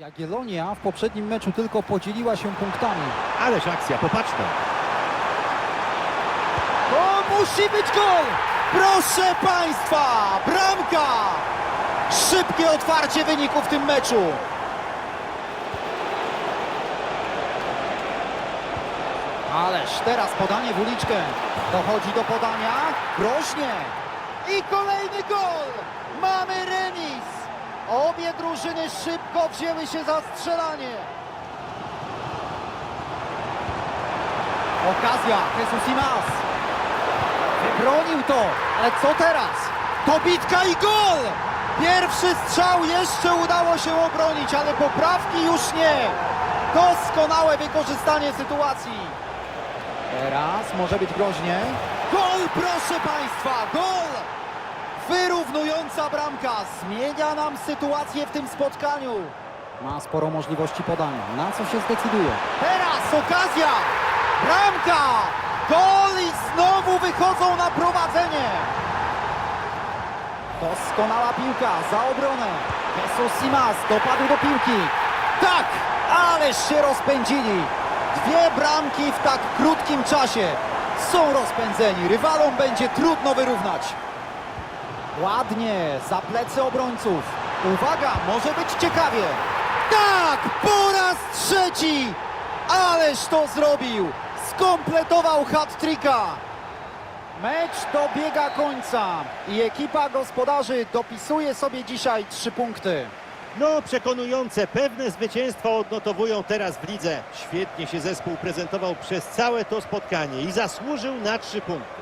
Jagiellonia w poprzednim meczu tylko podzieliła się punktami. Ależ akcja, popatrzmy. To musi być gol! Proszę Państwa, bramka! Szybkie otwarcie wyniku w tym meczu. Ależ teraz podanie w uliczkę. Dochodzi do podania. Groźnie. I kolejny gol! Mamy! Obie drużyny szybko wzięły się za strzelanie. Okazja, Jesus Imas. Wybronił to, ale co teraz? Dobitka i gol! Pierwszy strzał jeszcze udało się obronić, ale poprawki już nie. Doskonałe wykorzystanie sytuacji. Teraz może być groźnie. Gol, proszę Państwa, gol! Wyrównująca bramka zmienia nam sytuację w tym spotkaniu. Ma sporo możliwości podania. Na co się zdecyduje? Teraz okazja! Bramka! Gol i znowu wychodzą na prowadzenie! Doskonała piłka za obronę. Jesus Simas dopadł do piłki. Tak! Ależ się rozpędzili. Dwie bramki w tak krótkim czasie. Są rozpędzeni. Rywalom będzie trudno wyrównać. Ładnie, za plecy obrońców. Uwaga, może być ciekawie. Tak, po raz trzeci! Ależ to zrobił! Skompletował hat-tricka! Mecz dobiega końca i ekipa gospodarzy dopisuje sobie dzisiaj trzy punkty. No, przekonujące, pewne zwycięstwo odnotowują teraz w lidze. Świetnie się zespół prezentował przez całe to spotkanie i zasłużył na trzy punkty.